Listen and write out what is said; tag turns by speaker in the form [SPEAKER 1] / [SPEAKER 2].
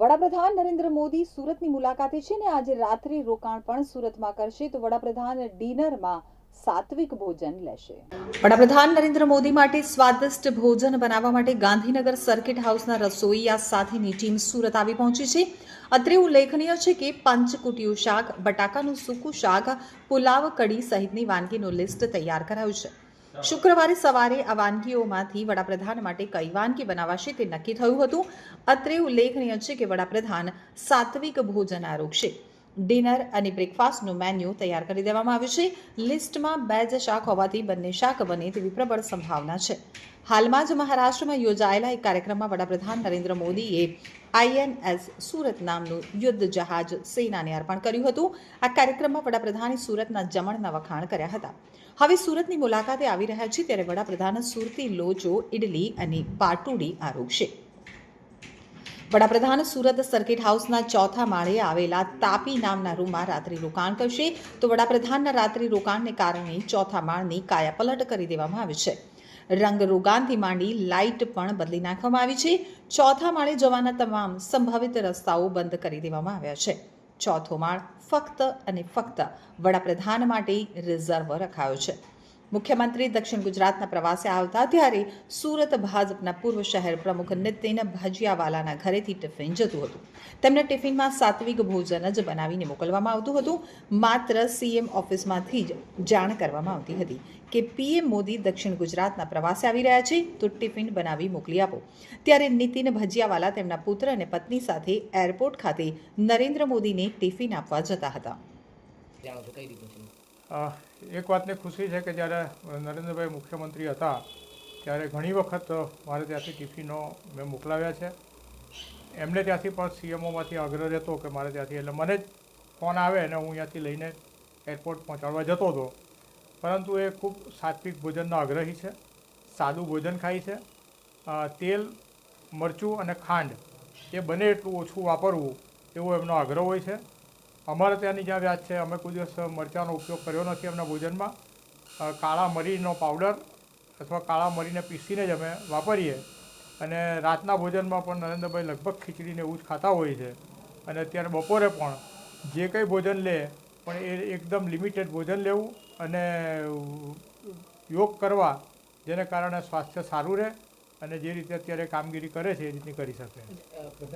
[SPEAKER 1] વડાપ્રધાન નરેન્દ્ર મોદી સુરતની મુલાકાતે છે ને આજે રાત્રે રોકાણ પણ સુરતમાં કરશે. તો વડાપ્રધાન ડિનરમાં સાત્વિક ભોજન લેશે. વડાપ્રધાન નરેન્દ્ર મોદી માટે સ્વાદિષ્ટ ભોજન બનાવવા માટે ગાંધીનગર સર્કિટ હાઉસના રસોઈયા સાથેની ટીમ સુરત આવી પહોંચી છે. અત્રે ઉલ્લેખનીય છે કે પંચકુટિયું શાક, બટાકાનું સૂકું શાક, પુલાવ, કઢી સહિતની વાનગીનું લિસ્ટ તૈયાર કરાયું છે. શુક્રવારે સવારે આ વાનગીઓમાંથી વડાપ્રધાન માટે કઈ વાનગી બનાવાશે તે નક્કી થયું હતું. અત્રે ઉલ્લેખનીય છે કે વડાપ્રધાન સાત્વિક ભોજન આરોગશે. ડિનર અને બ્રેકફાસ્ટનું મેન્યુ તૈયાર કરી દેવામાં આવ્યું છે. લિસ્ટમાં બે જ શાક હોવાથી બંને શાક બને તેવી પ્રબળ સંભાવના છે. હાલમાં જ મહારાષ્ટ્રમાં યોજાયેલા એક કાર્યક્રમમાં વડાપ્રધાન નરેન્દ્ર મોદીએ આઈએનએસ સુરત નામનું યુદ્ધ જહાજ સેનાને અર્પણ કર્યું હતું. આ કાર્યક્રમમાં વડાપ્રધાને સુરતના જમણના વખાણ કર્યા હતા. હવે સુરતની મુલાકાતે આવી રહ્યા છે ત્યારે વડાપ્રધાન સુરતી લોચો ઇડલી અને પાટુડી આરોગશે. વડાપ્રધાન સુરત સર્કિટ હાઉસના ચોથા માળે આવેલા તાપી નામના રૂમમાં રાત્રિ રોકાણ કરશે. તો વડાપ્રધાનના રાત્રિ રોકાણને કારણે ચોથા માળની કાયાપલટ કરી દેવામાં આવી છે. રંગ રોગાનથી માંડી લાઇટ પણ બદલી નાખવામાં આવી છે. ચોથા માળે જવાના તમામ સંભવિત રસ્તાઓ બંધ કરી દેવામાં આવ્યા છે. ચોથો માળ ફક્ત અને ફક્ત વડાપ્રધાન માટે રિઝર્વ રખાયો છે. મુખ્યમંત્રી દક્ષિણ ગુજરાતના પ્રવાસે આવતા ત્યારે સુરત ભાજપના પૂર્વ શહેર પ્રમુખ નિતિન ભજિયાવાલાના ઘરેથી ટિફિન જતું હતું. તેમને ટિફિનમાં સાત્વિક ભોજન જ બનાવીને મોકલવામાં આવતું હતું. માત્ર સીએમ ઓફિસમાંથી જ જાણ કરવામાં આવતી હતી કે પીએમ મોદી દક્ષિણ ગુજરાતના પ્રવાસે આવી રહ્યા છે, તો ટિફિન બનાવી મોકલી આપો. ત્યારે નીતિન ભજીયાવાલા તેમના પુત્ર અને પત્ની સાથે એરપોર્ટ ખાતે નરેન્દ્ર મોદીને ટિફિન આપવા જતા હતા.
[SPEAKER 2] એક વાતની ખુશી છે કે જ્યારે નરેન્દ્રભાઈ મુખ્યમંત્રી હતા, ત્યારે ઘણી વખત મારે ત્યાંથી ટિફિનો મેં મોકલાવ્યા છે. એમને ત્યાંથી પણ સીએમઓમાંથી આગ્રહ રહેતો કે મારે ત્યાંથી, એટલે મને જ ફોન આવે અને હું અહીંયાથી લઈને એરપોર્ટ પહોંચાડવા જતો હતો. પરંતુ એ ખૂબ સાત્વિક ભોજનનો આગ્રહી છે, સાદું ભોજન ખાય છે. તેલ, મરચું અને ખાંડ, એ બને એટલું ઓછું વાપરવું એવો એમનો આગ્રહ હોય છે. અમારે ત્યાંની જ્યાં વ્યાજ છે, અમે કોઈ દિવસ મરચાંનો ઉપયોગ કર્યો નથી એમના ભોજનમાં. કાળા મરીનો પાવડર અથવા કાળા મરીને પીસીને જ અમે વાપરીએ. અને રાતના ભોજનમાં પણ નરેન્દ્રભાઈ લગભગ ખીચડીને એવું જ ખાતા હોય છે. અને અત્યારે બપોરે પણ જે કંઈ ભોજન લે, પણ એ એકદમ લિમિટેડ ભોજન લેવું અને યોગ કરવા, જેને કારણે સ્વાસ્થ્ય સારું રહે અને જે રીતે અત્યારે કામગીરી કરે છે, એ રીતની કરી શકે.